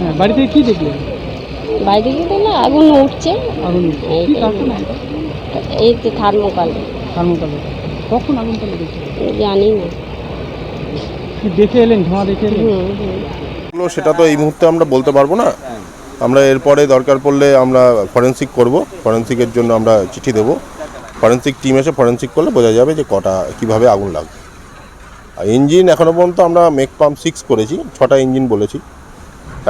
হ্যাঁ বাড়ি কি দেখলেন? গিয়ে দেখলে আগুন উঠছে। আগুন এই কি তো। কারখানা? এই তো থার্মোকাল। থার্মোকালে। কখন আগুনটা লেগেছে? জানি না। কি দেখে এলেন? ধোঁয়া দেখে এলেন? সেটা তো এই মুহূর্তে আমরা বলতে পারব না। আমরা এরপরে দরকার পড়লে আমরা ফরেন্সিক করব। ফরেন্সিকের জন্য আমরা চিঠি দেবো। ফরেন্সিক টিম এসে ফরেন্সিক করলে বোঝা যাবে যে কটা কীভাবে আগুন লাগবে। আর ইঞ্জিন এখনও পর্যন্ত আমরা মেক পাম্প সিক্স করেছি। ছটা ইঞ্জিন বলেছি।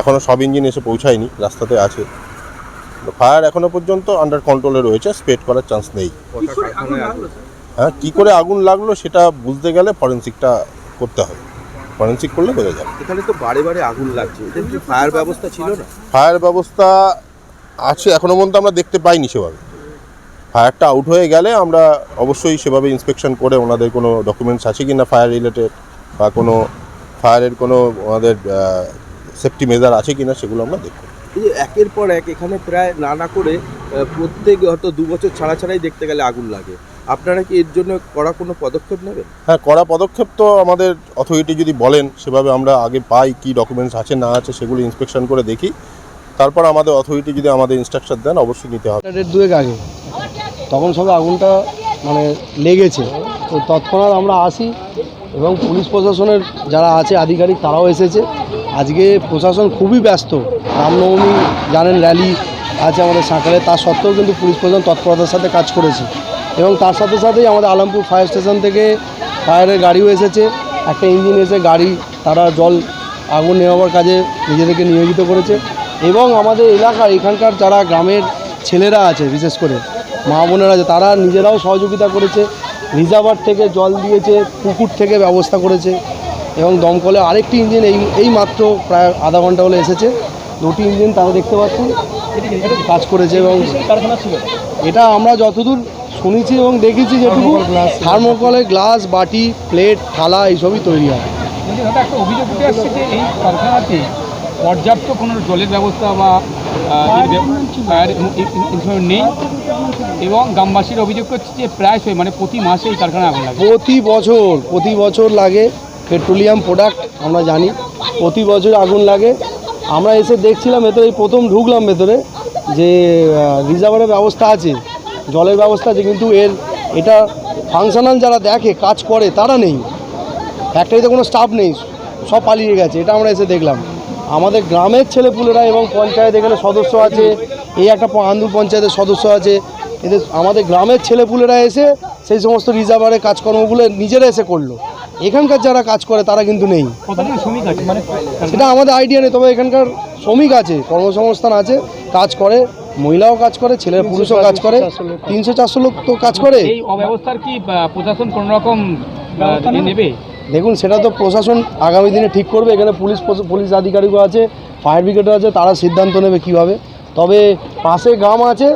এখনও সব ইঞ্জিন এসে পৌঁছায়নি রাস্তাতে আছে। ফায়ার এখনও পর্যন্ত আন্ডার কন্ট্রোলে রয়েছে স্প্রেড করার চান্স নেই। হ্যাঁ কী করে আগুন লাগল সেটা বুঝতে গেলে ফরেন্সিকটা করতে হবে। ফরেন্সিক করলে বোঝা যাবে। এখানে তো বারে বারে আগুন লাগছে। ফায়ার ব্যবস্থা ছিল না? ফায়ার ব্যবস্থা আছে এখনও পর্যন্ত আমরা দেখতে পাইনি সেভাবে। ফায়ারটা আউট হয়ে গেলে আমরা অবশ্যই সেভাবে ইন্সপেকশন করে ওনাদের কোনো ডকুমেন্টস আছে কি না ফায়ার রিলেটেড বা কোনো ফায়ারের কোনো ওনাদের সেফটি মেজার আছে কি না সেগুলো আমরা দেখব। এই যে একের পর এক এখানে প্রায় না না করে প্রত্যেক হয়তো দু বছর ছাড়া ছাড়াই দেখতে গেলে আগুন লাগে। আপনারা কি এর জন্য করা কোনো পদক্ষেপ নেবেন? হ্যাঁ কড়া পদক্ষেপ তো আমাদের অথরিটি যদি বলেন সেভাবে আমরা আগে পাই কি ডকুমেন্টস আছে না আছে সেগুলো ইন্সপেকশন করে দেখি। তারপর আমাদের অথরিটি যদি আমাদের ইনস্ট্রাকশন দেন অবশ্যই নিতে হবে। ডেট দুয়েক আগে। তখন সবে আগুনটা মানে লেগেছে। তো তৎক্ষণাৎ আমরা আসি এবং পুলিশ প্রশাসনের যারা আছে আধিকারিক তারাও এসেছে। আজকে প্রশাসন খুবই ব্যস্ত। রামনবমী জানেন র্যালি আছে আমাদের সাঁকালে তার সত্ত্বেও কিন্তু পুলিশ প্রশাসন তৎপরতার সাথে কাজ করেছে। এবং তার সাথে সাথেই আমাদের আলমপুর ফায়ার স্টেশন থেকে ফায়ারের গাড়িও এসেছে। একটা ইঞ্জিন এসে গাড়ি, তারা জল, আগুন নেওয়ার কাজে নিজেদেরকে নিয়োজিত করেছে। এবং আমাদের এলাকার এখানকার যারা গ্রামের ছেলেরা আছে, বিশেষ করে মা বোনেরা আছে, তারা নিজেরাও সহযোগিতা করেছে। রিজার্ভার থেকে জল দিয়েছে, পুকুর থেকে ব্যবস্থা করেছে। এবং দমকলে আরেকটি ইঞ্জিন এই এই মাত্র প্রায় আধা ঘণ্টা হলে এসেছে। দুটি ইঞ্জিন তারা দেখতে পাচ্ছেন কাজ করেছে এবং এটা আমরা যতদূর শুনেছি এবং দেখেছি যেটুকু থার্মোকলে গ্লাস বাটি প্লেট থালা এইসবই তৈরি হয়। একটা অভিযোগ উঠে আসছে যে এই কারখানাতে পর্যাপ্ত কোনো জলের ব্যবস্থা বা নেই এবং গ্রামবাসীর অভিযোগ করছে যে প্রায়শই মানে প্রতি মাসে এই আগুন লাগে। প্রতি বছর প্রতি বছর লাগে। পেট্রোলিয়াম প্রোডাক্ট আমরা জানি, প্রতি বছর আগুন লাগে। আমরা এসে দেখছিলাম ভেতরে প্রথম ঢুকলাম ভেতরে যে রিজার্ভারের ব্যবস্থা আছে, জলের ব্যবস্থা আছে, কিন্তু এর, এটা ফাংশনাল যারা দেখে, কাজ করে, তারা নেই। ফ্যাক্টরিতে কোনো স্টাফ নেই, সব পালিয়ে গেছে, এটা আমরা এসে দেখলাম। আমাদের গ্রামের ছেলেপুলেরা এবং পঞ্চায়েত এখানে সদস্য আছে, এই একটা আন্দুর পঞ্চায়েতের সদস্য আছে, এদের, আমাদের গ্রামের ছেলেপুলেরা এসে সেই সমস্ত রিজার্ভারের কাজকর্মগুলো নিজেরা এসে করল। এখানকার যারা কাজ করে তারা কিন্তু নেই। কতজন শ্রমিক আছে? মানে সেটা আমাদের আইডিয়া নেই তবে এখানকার শ্রমিক আছে কর্মসংস্থান আছে কাজ করে মহিলাও কাজ করে ছেলে পুরুষও কাজ করে তিনশো চারশো লোক তো কাজ করে। এই অব্যবস্থার কি প্রশাসন কোনো রকম নেবে? দেখুন সেটা তো প্রশাসন আগামী দিনে ঠিক করবে এখানে পুলিশ পুলিশ আধিকারিকও আছে ফায়ার ব্রিগেডও আছে তারা সিদ্ধান্ত নেবে কীভাবে। তবে পাশে গ্রাম আছে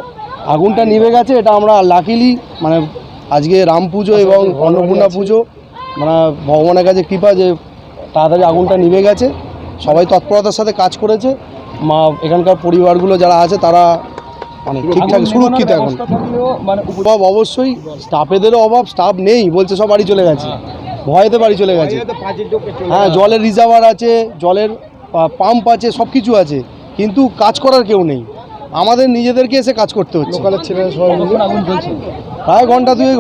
আগুনটা নিভে গেছে এটা আমরা লাকিলি মানে আজকে রাম পুজো এবং অন্নপূর্ণা পুজো মানে ভগবানের কাছে কৃপা যে তাড়াতাড়ি আগুনটা নিভে গেছে সবাই তৎপরতার সাথে কাজ করেছে। মা এখানকার পরিবারগুলো যারা আছে তারা মানে ঠিকঠাক সুরক্ষিত এখন। মানে অভাব অবশ্যই স্টাফেদেরও অভাব স্টাফ নেই বলছে সব বাড়ি চলে গেছে। ভয়েতে বাড়ি চলে গেছে। হ্যাঁ জলের রিজার্ভার আছে জলের পাম্প আছে সব কিছু আছে কিন্তু কাজ করার কেউ নেই। আমাদের নিজেদেরকে এসে কাজ করতে হচ্ছে। লোকালের ছেলেরা সবাই প্রায় ঘণ্টা দুয়েক